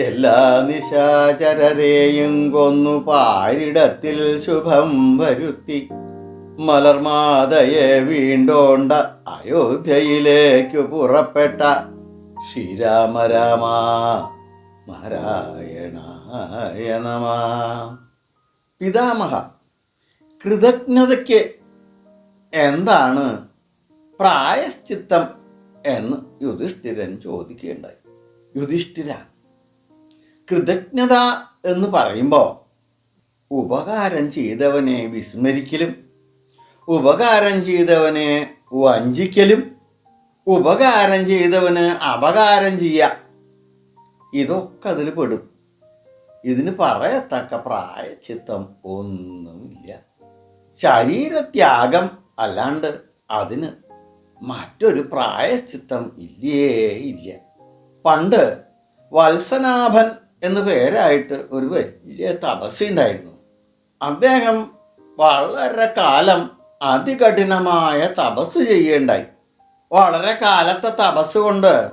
എല്ലാ നിശാചരരെയും കൊന്നു പാരിടത്തിൽ ശുഭം വരുത്തി. മലർമാതയെ വീണ്ടോണ്ട അയോധ്യയിലേക്കു പുറപ്പെട്ട ശ്രീരാമ രാമ നാരായണായ പിതാമഹ കൃതജ്ഞതയ്ക്ക് എന്താണ് പ്രായശ്ചിത്തം എന്ന് യുധിഷ്ഠിരൻ ചോദിക്കുകയുണ്ടായി യുധിഷ്ഠിര കൃതജ്ഞത എന്ന് പറയുമ്പോൾ ഉപകാരം ചെയ്തവനെ വിസ്മരിക്കലും ഉപകാരം ചെയ്തവനെ വഞ്ചിക്കലും ഉപകാരം ചെയ്തവന് അപകാരം ചെയ്യുക. ഇതൊക്കെ അതിൽ പെടും. ഇതിന് പറയത്തക്ക പ്രായച്ചിത്തം ഒന്നുമില്ല. ശരീരത്യാഗം അല്ലാണ്ട് അതിന് മറ്റൊരു പ്രായശ്ചിത്തം ഇല്ലേ ഇല്ല. പണ്ട് വത്സനാഭൻ എന്നു പേരായിട്ട് ഒരു വലിയ തപസ്സി ഉണ്ടായിരുന്നു അദ്ദേഹം വളരെ കാലം അതികഠിനമായ തപസ് ചെയ്യേണ്ടായി. വളരെ കാലത്തെ തപസ് കൊണ്ട്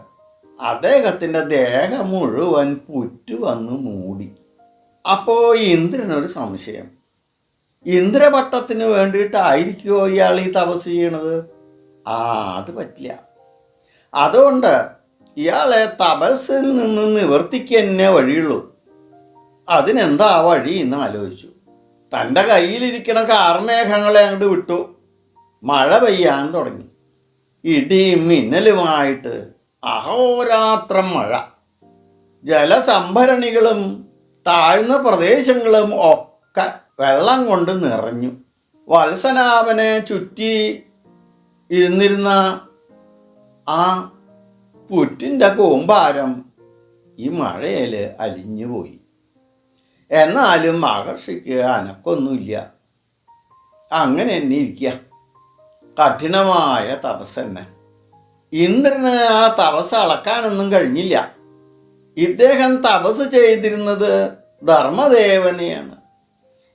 അദ്ദേഹത്തിന്റെ ദേഹം മുഴുവൻ പുറ്റു വന്ന് മൂടി. അപ്പോൾ ഇന്ദ്രനൊരു സംശയം. ഇന്ദ്രപട്ടത്തിന് വേണ്ടിയിട്ടായിരിക്കുമോ ഇയാൾ ഈ തപസ് ചെയ്യണത്? ആ അത് പറ്റില്ല. അതുകൊണ്ട് ഇയാളെ തപസ്സിൽ നിന്ന് നിവർത്തിക്ക് തന്നെ വഴിയുള്ളൂ. അതിനെന്താ വഴി എന്ന് ആലോചിച്ചു. തന്റെ കയ്യിലിരിക്കണ കാർമേഘങ്ങളെ അങ്ങോട്ട് വിട്ടു. മഴ പെയ്യാൻ തുടങ്ങി. ഇടിയും മിന്നലുമായിട്ട് അഹോരാത്രം മഴ. ജലസംഭരണികളും താഴ്ന്ന പ്രദേശങ്ങളും ഒക്കെ വെള്ളം കൊണ്ട് നിറഞ്ഞു. വത്സനാഭനെ ചുറ്റി ഇരുന്നിരുന്ന ആ പുറ്റിന്റെ കൂമ്പാരം ഈ മഴയിൽ അലിഞ്ഞു പോയി എന്നാലും മഹർഷിക്ക് അനക്കൊന്നുമില്ല. അങ്ങനെ തന്നെ ഇരിക്കുക കഠിനമായ തപസ് തന്നെ. ഇന്ദ്രന് ആ തപസ് അളക്കാനൊന്നും കഴിഞ്ഞില്ല. ഇദ്ദേഹം തപസ് ചെയ്തിരുന്നത് ധർമ്മദേവനെയാണ്.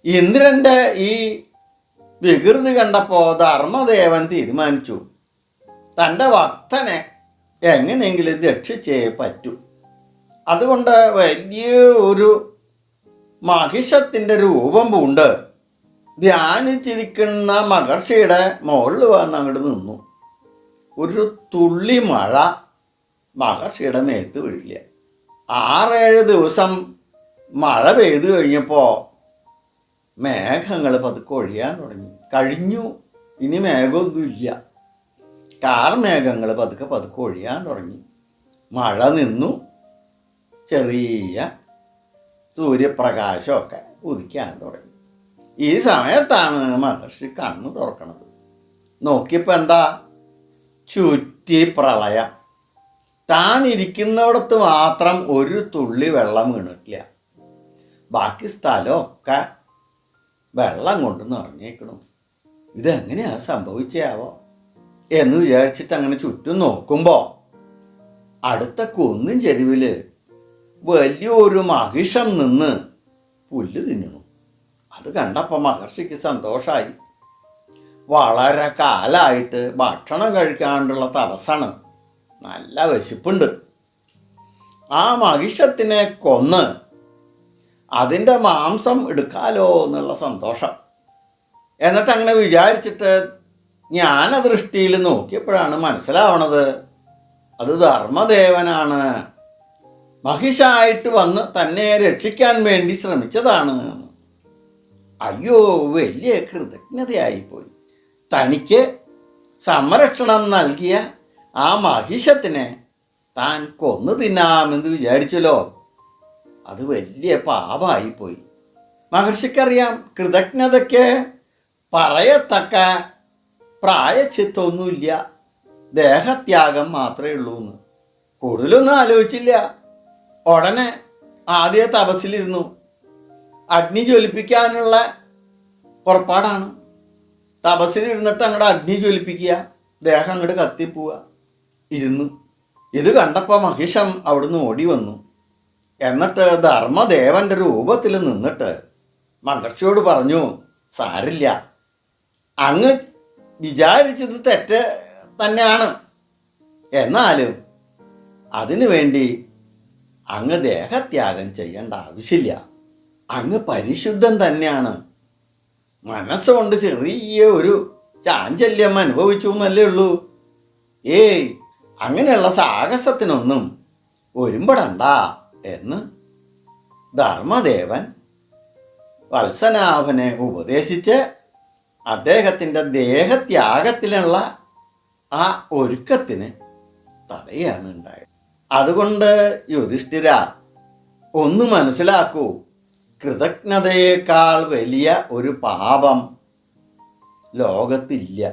ഇന്ദ്രന്റെ ഈ വികൃതി കണ്ടപ്പോൾ ധർമ്മദേവൻ തീരുമാനിച്ചു. തന്റെ ഭക്തനെ എങ്ങനെയെങ്കിലും രക്ഷിച്ചേ പറ്റൂ. അതുകൊണ്ട് വലിയ ഒരു മഹിഷത്തിന്റെ രൂപം പൂണ്ട് ധ്യാനിച്ചിരിക്കുന്ന മഹർഷിയുടെ മുകളിൽ വന്ന് അങ്ങോട്ട് നിന്നു. ഒരു തുള്ളി മഴ മഹർഷിയുടെ മേത്ത് വീഴില്ല. ആറേഴ് ദിവസം മഴ പെയ്തു കഴിഞ്ഞപ്പോൾ മേഘങ്ങൾ പതുക്കെ ഒഴിയാൻ തുടങ്ങി. കഴിഞ്ഞു. ഇനി മേഘമൊന്നുമില്ല. കാർമേഘങ്ങൾ പതുക്കെ പതുക്കെ ഒഴിയാൻ തുടങ്ങി. മഴ നിന്നു. ചെറിയ സൂര്യപ്രകാശമൊക്കെ ഉദിക്കാൻ തുടങ്ങി. ഈ സമയത്താണ് മഹർഷി കണ്ണ് തുറക്കണത്. നോക്കിയപ്പോൾ എന്താ? ചുറ്റി പ്രളയം. താൻ ഇരിക്കുന്നിടത്ത് മാത്രം ഒരു തുള്ളി വെള്ളം വീണിട്ടില്ല. ബാക്കി സ്ഥലമൊക്കെ വെള്ളം കൊണ്ട് നിറഞ്ഞേക്കണം ഇതെങ്ങനെയാണ് സംഭവിച്ചാവോ എന്ന് വിചാരിച്ചിട്ട് അങ്ങനെ ചുറ്റും നോക്കുമ്പോൾ അടുത്ത കുന്നും ചെരുവിൽ വലിയൊരു മഹിഷം നിന്ന് പുല്ല് തിന്നണു അത് കണ്ടപ്പോൾ മഹർഷിക്ക് സന്തോഷായി. വളരെ കാലായിട്ട് ഭക്ഷണം കഴിക്കാണ്ടുള്ള തവസാണ് നല്ല വിശപ്പുണ്ട്. ആ മഹിഷത്തിനെ കൊന്ന് അതിന്റെ മാംസം എടുക്കാലോ എന്നുള്ള സന്തോഷം. എന്നിട്ട് അങ്ങനെ വിചാരിച്ചിട്ട് ജ്ഞാനദൃഷ്ടിയിൽ നോക്കിയപ്പോഴാണ് മനസ്സിലാവണത്. അത് ധർമ്മദേവനാണ്. മഹിഷായിട്ട് വന്ന് തന്നെ രക്ഷിക്കാൻ വേണ്ടി ശ്രമിച്ചതാണ്. അയ്യോ വലിയ കൃതജ്ഞതയായിപ്പോയി. തനിക്ക് സംരക്ഷണം നൽകിയ ആ മഹിഷത്തിനെ താൻ കൊന്നു തിന്നാമെന്ന് വിചാരിച്ചല്ലോ. അത് വലിയ പാപമായിപ്പോയി മഹർഷിക്കറിയാം കൃതജ്ഞതയ്ക്ക് പറയത്തക്ക പ്രായച്ചിത്തൊന്നുമില്ല. ദേഹത്യാഗം മാത്രമേ ഉള്ളൂ എന്ന് കൂടുതലൊന്നും ആലോചിച്ചില്ല. ഉടനെ ആദ്യ തപസ്സിലിരുന്നു. അഗ്നി ജ്വലിപ്പിക്കാനുള്ള പുറപ്പാടാണ്. തപസ്സിലിരുന്നിട്ട് അങ്ങോട്ട് അഗ്നി ജ്വലിപ്പിക്കുക ദേഹം അങ്ങോട്ട് കത്തിപ്പോവുക ഇരുന്നു. ഇത് കണ്ടപ്പോൾ മഹിഷം അവിടുന്ന് ഓടി വന്നു. എന്നിട്ട് ധർമ്മദേവന്റെ രൂപത്തിൽ നിന്നിട്ട് മഹർഷിയോട് പറഞ്ഞു സാരില്ല. അങ്ങ് വിചാരിച്ചത് തെറ്റ് തന്നെയാണ്. എന്നാലും അതിനു വേണ്ടി അങ്ങ് ദേഹത്യാഗം ചെയ്യേണ്ട ആവശ്യമില്ല. അങ്ങ് പരിശുദ്ധം തന്നെയാണ്. മനസ്സുകൊണ്ട് ചെറിയ ഒരു ചാഞ്ചല്യം അനുഭവിച്ചു എന്നല്ലേ ഉള്ളൂ. ഏയ് അങ്ങനെയുള്ള സാഹസത്തിനൊന്നും ഒരുമ്പടണ്ട എന്ന് ധർമ്മദേവൻ വത്സനാഭനെ ഉപദേശിച്ച് അദ്ദേഹത്തിന്റെ ദേഹത്യാഗത്തിലുള്ള ആ ഒരുക്കത്തിന് തടയാണ് ഉണ്ടായത്. അതുകൊണ്ട് യുധിഷ്ഠിര ഒന്ന് മനസ്സിലാക്കൂ കൃതജ്ഞതയേക്കാൾ വലിയ ഒരു പാപം ലോകത്തില്ല.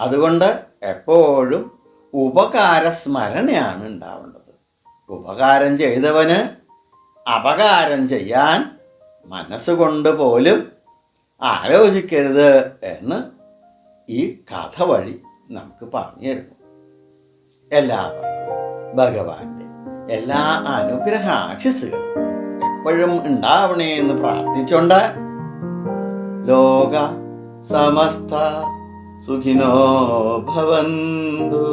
അതുകൊണ്ട് എപ്പോഴും ഉപകാര സ്മരണയാണ് ഉണ്ടാവേണ്ടത്. ഉപകാരം ചെയ്തവന് അപകാരം ചെയ്യാൻ മനസ്സുകൊണ്ട് പോലും ആലോചിക്കരുത് എന്ന് ഈ കഥ വഴി നമുക്ക് പറഞ്ഞു തരുന്നു. എല്ലാവർക്കും ഭഗവാന്റെ എല്ലാ അനുഗ്രഹ ആശിസുകളും എപ്പോഴും ഉണ്ടാവണേ എന്ന് പ്രാർത്ഥിച്ചുകൊണ്ട് ലോക സമസ്ത സുഖിനോ ഭവന്തു.